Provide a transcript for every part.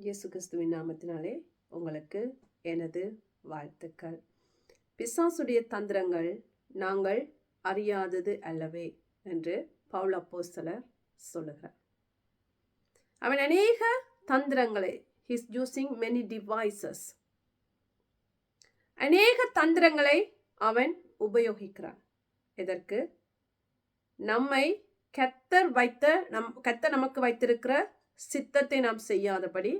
இயேசு கிறிஸ்துவின் நாமத்தினாலே உங்களுக்கு எனது வாழ்த்துக்கள். பிசாசுடைய தந்திரங்கள் நாங்கள் அறியாதது அல்லவே என்று பவுல் அப்போஸ்தலர் சொல்லுகிறார். அவன் அநேக தந்திரங்களை ஹிஸ் யூசிங் மெனி டிவைசஸ் அநேக தந்திரங்களை அவன் உபயோகிக்கிறான். எதற்கு? நம்மை கத்தர் வைத்த நம் கத்தர் நமக்கு வைத்திருக்கிற சித்தத்தை நாம் செய்யாதபடி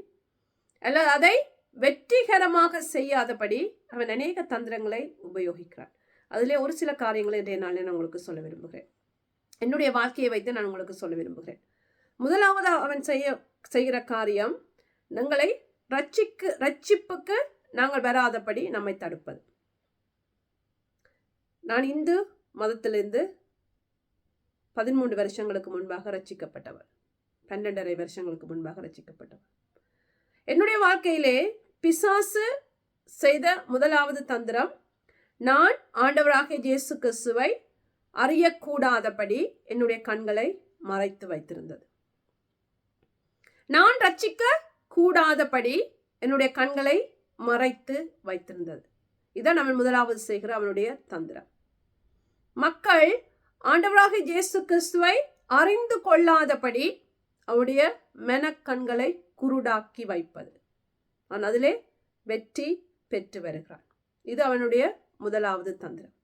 அல்லது அதை வெற்றிகரமாக செய்யாதபடி அவன் அநேக தந்திரங்களை உபயோகிக்கிறான். அதிலே ஒரு சில காரியங்களை இன்றைய நாளில் நான் உங்களுக்கு சொல்ல விரும்புகிறேன். என்னுடைய வாழ்க்கையை வைத்து நான் உங்களுக்கு சொல்ல விரும்புகிறேன். முதலாவது அவன் செய்ய செய்கிற காரியம் எங்களை ரட்சிக்கு ரட்சிப்புக்கு நாங்கள் வராதபடி நம்மை தடுப்பது. நான் இந்து மதத்திலிருந்து பதிமூன்று வருஷங்களுக்கு முன்பாக ரட்சிக்கப்பட்டவர் பன்னெண்டரை வருஷங்களுக்கு முன்பாக ரசிக்கப்பட்டவர். என்னுடைய வாழ்க்கையிலே பிசாசு செய்த முதலாவது தந்திரம் நான் ஆண்டவராக இயேசு கிறிஸ்துவை அறியக்கூடாதபடி என்னுடைய கண்களை மறைத்து வைத்திருந்தது. நான் ரட்சிக்க கூடாதபடி என்னுடைய கண்களை மறைத்து வைத்திருந்தது. இதான் நம்ம முதலாவது செய்கிற அவனுடைய தந்திரம். மக்கள் ஆண்டவராக இயேசு கிறிஸ்துவை அறிந்து கொள்ளாதபடி அவருடைய மெனக்கண்களை குருடாக்கி வைப்பது. அவன் அதிலே வெற்றி பெற்று வருகிறான். இது அவனுடைய முதலாவது தந்திரம்.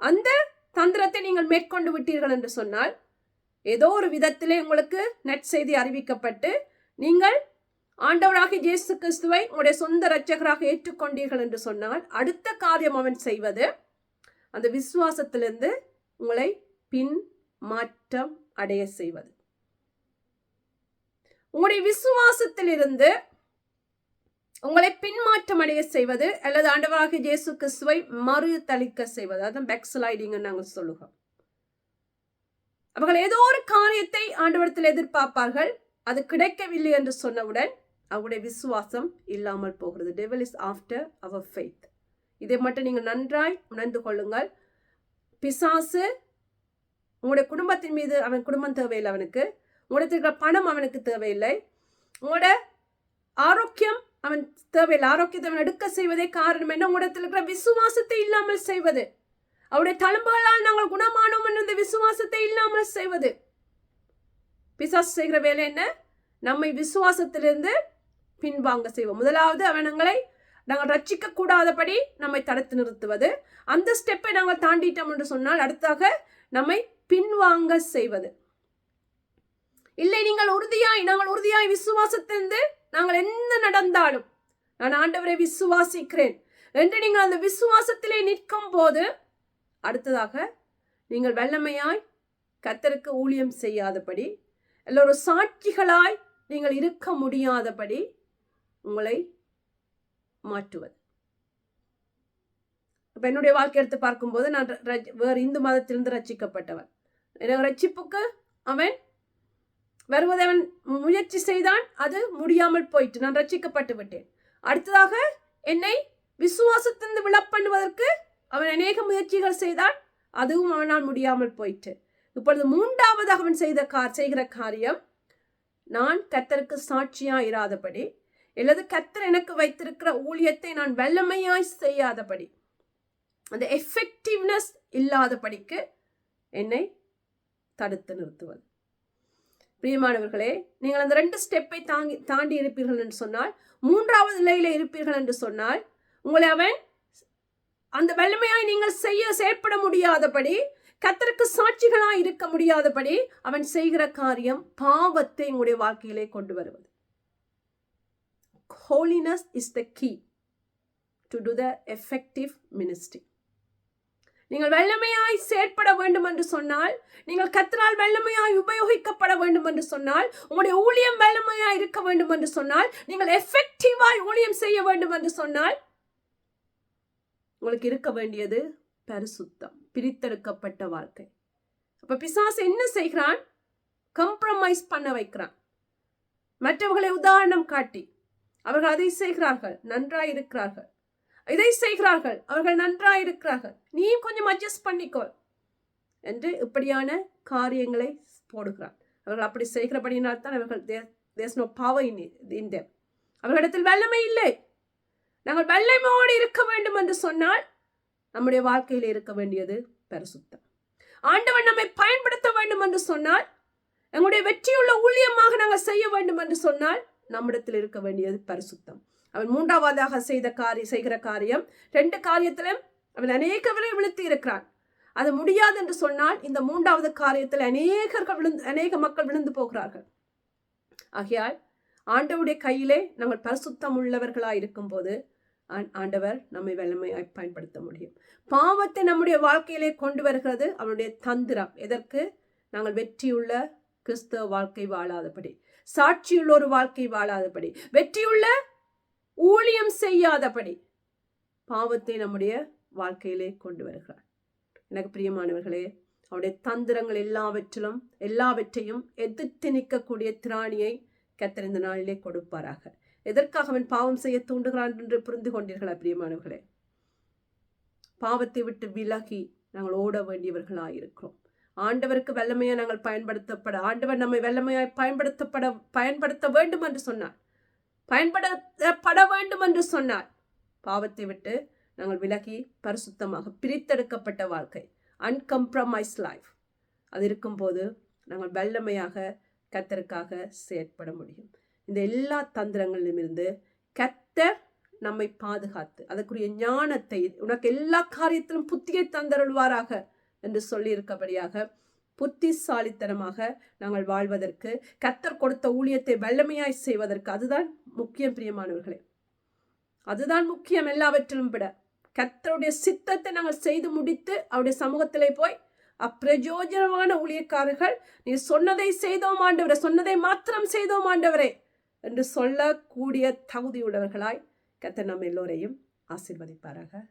அந்த தந்திரத்தை நீங்கள் மேற்கொண்டு விட்டீர்கள் என்று சொன்னால் ஏதோ ஒரு விதத்திலே உங்களுக்கு நெட் செய்தி அறிவிக்கப்பட்டு நீங்கள் ஆண்டவராக இயேசு கிறிஸ்துவை உங்களுடைய சொந்த இரட்சகராக ஏற்றுக்கொண்டீர்கள் என்று சொன்னால் அடுத்த காரியம் அவன் செய்வது அந்த விசுவாசத்திலிருந்து உங்களை பின் மாற்றம் அடைய செய்வது. உங்களுடைய விசுவாசத்திலிருந்து உங்களை பின்மாற்றம் அடைய செய்வது அல்லது ஆண்டவராக இயேசு கிறிஸ்துவை மறுதளிக்க செய்வது. அதான் பேக்ஸ்லைடிங் நாங்கள் சொல்லுகிறோம். அவர்கள் ஏதோ ஒரு காரியத்தை ஆண்டவரத்தில் எதிர்பார்ப்பார்கள். அது கிடைக்கவில்லை என்று சொன்னவுடன் அவருடைய விசுவாசம் இல்லாமல் போகிறது. Devil is after your faith இதை மட்டும் நீங்கள் நன்றாய் உணர்ந்து கொள்ளுங்கள். பிசாசு உங்களுடைய குடும்பத்தின் மீது அவன் குடும்பம் தேவையில்லை அவனுக்கு. உங்களுடைய இருக்கிற பணம் அவனுக்கு தேவையில்லை. உங்களோட ஆரோக்கியம் அவன் தேவையில்லை. ஆரோக்கியத்தை அவன் எடுக்க செய்வதே காரணம் என்ன? உங்களிடத்தில் இருக்கிற விசுவாசத்தை இல்லாமல் செய்வது. அவருடைய தழும்புகளால் நாங்கள் குணமானோம் என்ற விசுவாசத்தை இல்லாமல் செய்வது. பிசாசு செய்கிற வேலை என்ன? நம்மை விசுவாசத்திலிருந்து பின்வாங்க செய்வோம். முதலாவது அவனங்களை நாங்கள் ரட்சிக்க கூடாதபடி நம்மை தடுத்து நிறுத்துவது. அந்த ஸ்டெப்பை நாங்கள் தாண்டிட்டோம் என்று சொன்னால் அடுத்தாக நம்மை பின்வாங்க செய்வது. இல்லை நீங்கள் உறுதியாய் நாங்கள் உறுதியாய் விசுவாசத்திலிருந்து நாங்கள் என்ன நடந்தாலும் நான் ஆண்டவரை விசுவாசிக்கிறேன் என்று நீங்கள் அந்த விசுவாசத்திலே நிற்கும் போது அடுத்ததாக நீங்கள் வல்லமையாய் கத்தருக்கு ஊழியம் செய்யாதபடி எல்லோரும் சாட்சிகளாய் நீங்கள் இருக்க முடியாதபடி உங்களை மாற்றுவது. இப்போ என்னுடைய வாழ்க்கை எடுத்து பார்க்கும்போது நான் வேறு இந்து மதத்திலிருந்து ரச்சிக்கப்பட்டவன் எனக்கு ரட்சிப்புக்கு அவன் வருவதவன் முயற்சி செய்தான் அது முடியாமல் போயிட்டு நான் ரட்சிக்கப்பட்டு விட்டேன். அடுத்ததாக என்னை விசுவாசத்திலிருந்து விழப்பண்ணுவதற்கு அவன் அநேக முயற்சிகள் செய்தான். அதுவும் அவனால் முடியாமல் போயிட்டு இப்பொழுது மூன்றாவதாக அவன் செய்த கா செய்கிற காரியம் நான் கத்தருக்கு சாட்சியாக இராதபடி அல்லது கத்தர் எனக்கு வைத்திருக்கிற ஊழியத்தை நான் வல்லமையாய் செய்யாதபடி அந்த எஃபெக்டிவ்னஸ் இல்லாதபடிக்கு என்னை தடுத்து நிறுத்துவது. பிரியமானவர்களே நீங்கள் அந்த ரெண்டு ஸ்டெப்பை தாங்கி தாண்டி இருப்பீர்கள் என்று சொன்னால் மூன்றாவது நிலையில் இருப்பீர்கள் என்று சொன்னால் உங்களை அவன் அந்த வல்லமையாய் நீங்கள் செய்ய செயற்பட முடியாதபடி கத்தருக்கு சாட்சிகளாய் இருக்க முடியாதபடி அவன் செய்கிற காரியம் பாவத்தை உங்களுடைய வாழ்க்கையிலே கொண்டு வருவது. Holiness is the key to to the effective ministry நீங்கள் வெள்ளமையாய் செயற்பட வேண்டும் என்று சொன்னால் நீங்கள் கத்தினால் வெள்ளமையாய் உபயோகிக்கப்பட வேண்டும் என்று சொன்னால் உங்களுடைய ஊழியம் வெள்ளமையாய் இருக்க வேண்டும் என்று சொன்னால் நீங்கள் எஃபெக்டிவாய் ஊழியம் செய்ய வேண்டும் என்று சொன்னால் உங்களுக்கு இருக்க வேண்டியது பரிசுத்தம் பிரித்தெடுக்கப்பட்ட வாழ்க்கை. அப்ப பிசாசு என்ன செய்கிறான்? கம்ப்ரமைஸ் பண்ண வைக்கிறான். மற்றவர்களை உதாரணம் காட்டி அவர்கள் அதை செய்கிறார்கள் நன்றாய் இருக்கிறார்கள். இதை செய்கிறார்கள். அவர்கள் நன்றாயிருக்கிறார்கள். இருக்கிறார்கள் நீயும் கொஞ்சம் அட்ஜஸ்ட் பண்ணிக்கோ என்று இப்படியான காரியங்களை போடுகிறார். அவர்கள் அப்படி செய்கிறபடியினால் தான் அவர்கள் தேஸ் நோ பாவை இன் இன் அவர்களிடத்தில் வல்லமை இல்லை. நாங்கள் வல்லமையோடு இருக்க வேண்டும் என்று சொன்னால் நம்முடைய வாழ்க்கையில் இருக்க வேண்டியது பரிசுத்தம். ஆண்டவன் நம்மை பயன்படுத்த வேண்டும் என்று சொன்னால் எங்களுடைய வெற்றியுள்ள ஊழியமாக நாங்கள் செய்ய வேண்டும் என்று சொன்னால் நம்மிடத்தில் இருக்க வேண்டியது பரிசுத்தம். அவன் மூன்றாவதாக செய்த காரி செய்கிற காரியம் ரெண்டு காரியத்திலும் அவன் அநேகவரை விழுத்தி இருக்கிறான். அது முடியாது என்று சொன்னால் இந்த மூன்றாவது காரியத்தில் அநேகர்கள் விழுந்து அநேக மக்கள் விழுந்து போகிறார்கள். ஆகையால் ஆண்டவுடைய கையிலே நாங்கள் பரிசுத்தம் உள்ளவர்களாக இருக்கும்போது ஆண்டவர் நம்மை வல்லமையாய் பயன்படுத்த முடியும். பாவத்தை நம்முடைய வாழ்க்கையிலே கொண்டு வருகிறது அவனுடைய தந்திரம். எதற்கு? நாங்கள் வெற்றியுள்ள கிறிஸ்தவ வாழ்க்கை வாழாதபடி. சாட்சியுள்ள ஒரு வாழ்க்கை வாழாதபடி. வெற்றியுள்ள காரியம் செய்யாதபடி பாவத்தை நம்முடைய வாழ்க்கையிலே கொண்டு வருகிறார். எனக்கு பிரியமானவர்களே அவருடைய தந்திரங்கள் எல்லாவற்றிலும் எல்லாவற்றையும் எதிர்த்து நிற்கக்கூடிய திராணியை கத்தர் இந்த நாளிலே கொடுப்பாராக. எதற்காக அவன் பாவம் செய்ய தூண்டுகிறான் என்று புரிந்து கொண்டீர்களா பிரியமானவர்களே? பாவத்தை விட்டு விலகி நாங்கள் ஓட வேண்டியவர்களாக இருக்கிறோம். ஆண்டவருக்கு வல்லமையாக நாங்கள் பயன்படுத்தப்பட ஆண்டவர் நம்மை வல்லமையாய் பயன்படுத்தப்பட பயன்படுத்த வேண்டும் என்று சொன்னார். பயன்படுத்தப்பட வேண்டும் என்று சொன்னார். பாவத்தை விட்டு நாங்கள் விலகி பரிசுத்தமாக பிரித்தெடுக்கப்பட்ட வாழ்க்கை. அன்கம்ப்ரமைஸ் லைஃப் அது இருக்கும்போது நாங்கள் வல்லமையாக கத்தருக்காக செயற்பட முடியும். இந்த எல்லா தந்திரங்களிலுமிருந்து கத்தர் நம்மை பாதுகாத்து அதற்குரிய ஞானத்தை உனக்கு எல்லா காரியத்திலும் புத்தியை தந்தருள்வாராக என்று சொல்லியிருக்கபடியாக புத்திசாலித்தனமாக நாங்கள் வாழ்வதற்கு கத்தர் கொடுத்த ஊழியத்தை வல்லமையாய் செய்வதற்கு அதுதான் முக்கியம் பிரியமானவர்களே. அதுதான் முக்கியம் எல்லாவற்றிலும் விட. கத்தருடைய சித்தத்தை நாங்கள் செய்து முடித்து அவருடைய சமூகத்திலே போய் அப்பிரயோஜனமான ஊழியக்காரர்கள் நீ சொன்னதை செய்தோம் ஆண்டவரே சொன்னதை மாத்திரம் செய்தோம் ஆண்டவரே என்று சொல்லக்கூடிய தகுதியுள்ளவர்களாய் கத்தர் நம்ம எல்லோரையும் ஆசிர்வதிப்பார்கள்